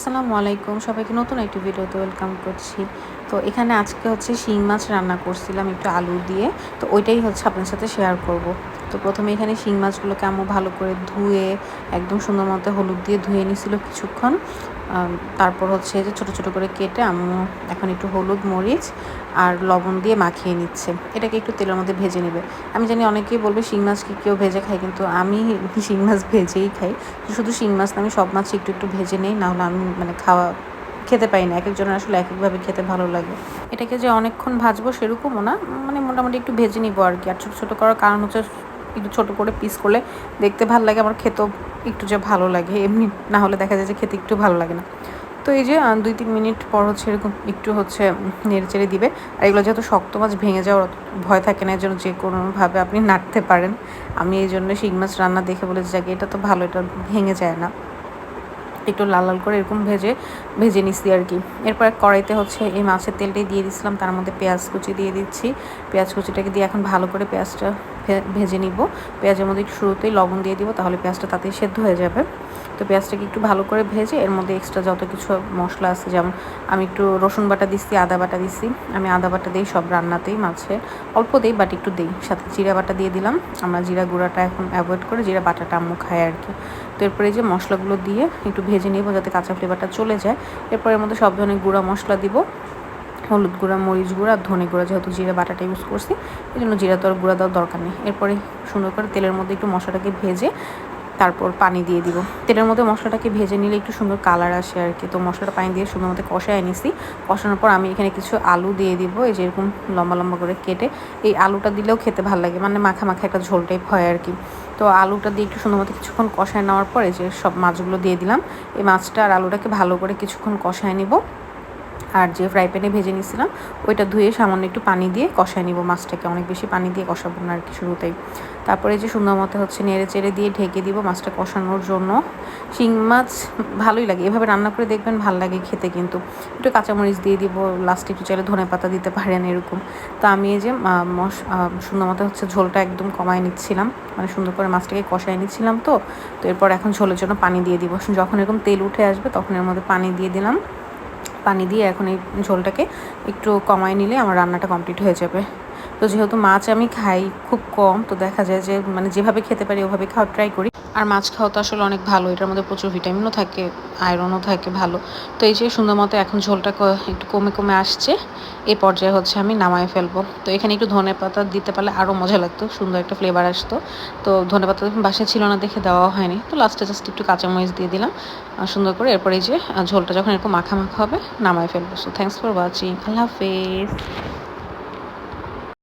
আসসালামু আলাইকুম। সবাইকে নতুন একটি ভিডিওতে ওয়েলকাম করছি। তো এখানে আজকে হচ্ছে শিং মাছ রান্না করছিলাম একটু আলু দিয়ে। তো ওইটাই হচ্ছে আপনার সাথে শেয়ার করব। তো প্রথমে এখানে শিং মাছগুলোকে আমি ভালো করে ধুয়ে, একদম সুন্দর মতো হলুদ দিয়ে ধুয়ে নিছিল কিছুক্ষণ। তারপর হচ্ছে যে ছোটো ছোটো করে কেটে আমি এখন একটু হলুদ মরিচ আর লবণ দিয়ে মাখিয়ে নিচ্ছে। এটাকে একটু তেলের মধ্যে ভেজে নেবে। আমি জানি অনেকেই বলবে শিং মাছ কি কেউ ভেজে খায়, কিন্তু আমি শিং মাছ ভেজেই খাই। শুধু শিং মাছ না, আমি সব মাছ একটু একটু ভেজে নেই না হলে আমি মানে খাওয়া খেতে পাই না। এক একজনের আসলে এক একভাবে খেতে ভালো লাগে। এটাকে যে অনেকক্ষণ ভাজবো সেরকমও না মানে মোটামুটি একটু ভেজে নিবো আর কি। আর ছোটো ছোটো করার কারণ হচ্ছে একটু ছোটো করে পিস করলে দেখতে ভালো লাগে, আমার খেতেও একটু যে ভালো লাগে, এমনি না হলে দেখা যায় যে খেতে একটু ভালো লাগে না। তো এই যে দুই তিন মিনিট পর হচ্ছে এরকম একটু হচ্ছে নেড়ে চেড়ে দিবে। আর এগুলো যেহেতু শক্ত মাছ, ভেঙে যাওয়ার ভয় থাকে না এর জন্য যে কোনোভাবে আপনি নাড়তে পারেন। আমি এই জন্য শিং মাছ রান্না দেখে বলেছি, যাকে, এটা তো ভালো, এটা ভেঙে যায় না। একটু লাল লাল করে এরকম ভেজে ভেজে নিচ্ছি আর কি। এরপর কড়াইতে হচ্ছে এই মাছের তেলটাই দিয়ে দিচ্ছিলাম তার মধ্যে পেঁয়াজ কুচি দিয়ে দিচ্ছি। পেঁয়াজ কুচিটাকে দিয়ে এখন ভালো করে পেঁয়াজটা ভেজে নিব। পেঁয়াজের মধ্যে একটু শুরুতেই লবণ দিয়ে দিব, তাহলে পেঁয়াজটা তাতেই সেদ্ধ হয়ে যাবে। তো পেঁয়াজটাকে একটু ভালো করে ভেজে, এর মধ্যে এক্সট্রা যত কিছু মশলা আছে, যেমন আমি একটু রসুন বাটা দিচ্ছি আদা বাটা দিচ্ছি আমি আদা বাটা দিই সব রান্নাতেই মাছে, অল্প দিই বাট একটু দিই। সাথে জিরা বাটা দিয়ে দিলাম। আমরা জিরা গুঁড়াটা এখন অ্যাভয়েড করে জিরা বাটাটা আম্মু খাই আর কি। তো এরপরে যে মশলাগুলো দিয়ে একটু ভেজে নিব যাতে কাঁচা ফ্লেভারটা চলে যায়। এরপর এর মধ্যে সব ধরনের গুঁড়া মশলা দিব। হলুদ গুঁড়া, মরিচ গুঁড়া আর ধনে গুঁড়া, যেহেতু জিরা বাটাটা ইউজ করছি। এই জন্য জিরা তো আর গুঁড়া দেওয়ার দরকার নেই। এরপরে সুন্দর করে তেলের মধ্যে একটু মশলাটাকে ভেজে তারপর পানি দিয়ে দিব। তেলের মধ্যে মশলাটাকে ভেজে নিলে একটু সুন্দর কালার আসে আর কি। তো মশলাটা পানি দিয়ে সুন্দর মতো কষায় নিছি কষানোর পর আমি এখানে কিছু আলু দিয়ে দিব। এই যে এরকম লম্বা লম্বা করে কেটে এই আলুটা দিলেও খেতে ভালো লাগে। মানে মাখা মাখা একটা ঝোল টাইপ হয় আর কি। তো আলুটা দিয়ে একটু সুন্দর মতো কিছুক্ষণ কষায় নেওয়ার পরে যে সব মাছগুলো দিয়ে দিলাম। এই মাছটা আর আলুটাকে ভালো করে কিছুক্ষণ কষায় নিব। আর যে ফ্রাই প্যানে ভেজে নিয়েছিলাম, ওইটা ধুয়ে সামান্য একটু পানি দিয়ে কষায় নিব মাছটাকে। অনেক বেশি পানি দিয়ে কষাবো না আর কি শুরুতেই। তারপরে যে সুন্দর মতো হচ্ছে নেড়ে চেড়ে দিয়ে ঢেকে দিব মাছটা কষানোর জন্য। শিং মাছ ভালোই লাগে, এভাবে রান্না করে দেখবেন ভালো লাগে খেতে কিন্তু। একটু কাঁচামরিচ দিয়ে দিব লাস্টে একটু চাইলে ধনে পাতা দিতে পারেন এরকম। তো আমি এই যে মশ সুন্দর মতো হচ্ছে ঝোলটা একদম কমায় নিচ্ছিলাম। মানে সুন্দর করে মাছটাকে কষায় নিচ্ছিলাম তো। তো এরপর এখন ঝোলের জন্য পানি দিয়ে দিব। যখন এরকম তেল উঠে আসবে তখন এর মধ্যে পানি দিয়ে দিলাম। পানি দিয়ে এখন এই ঝোলটাকে একটু কমায় নিলে আমার রান্নাটা কমপ্লিট হয়ে যাবে। তো যেহেতু মাছ আমি খাই খুব কম, তো দেখা যায় যে মানে যেভাবে খেতে পারি ওভাবে খাওয়া ট্রাই করি। আর মাছ খাওয়া তো আসলে অনেক ভালো, এটার মধ্যে প্রচুর ভিটামিনও থাকে আয়রনও থাকে ভালো। তো এই যে সুন্দর মতো এখন ঝোলটা একটু কমে কমে আসছে এই পর্যায়ে হচ্ছে আমি নামায় ফেলব। তো এখানে একটু ধনে পাতা দিতে পারলে আরও মজা লাগতো, সুন্দর একটা ফ্লেভার আসতো। তো ধনে পাতা বাসায় ছিল না দেখে দেওয়া হয়নি। তো লাস্টে জাস্ট একটু কাঁচামরিচ দিয়ে দিলাম সুন্দর করে এরপরে যে ঝোলটা যখন এরকম মাখা মাখা হবে, নামায় ফেলব। সো থ্যাংকস ফর ওয়াচিং আল্লাহ হাফেজ।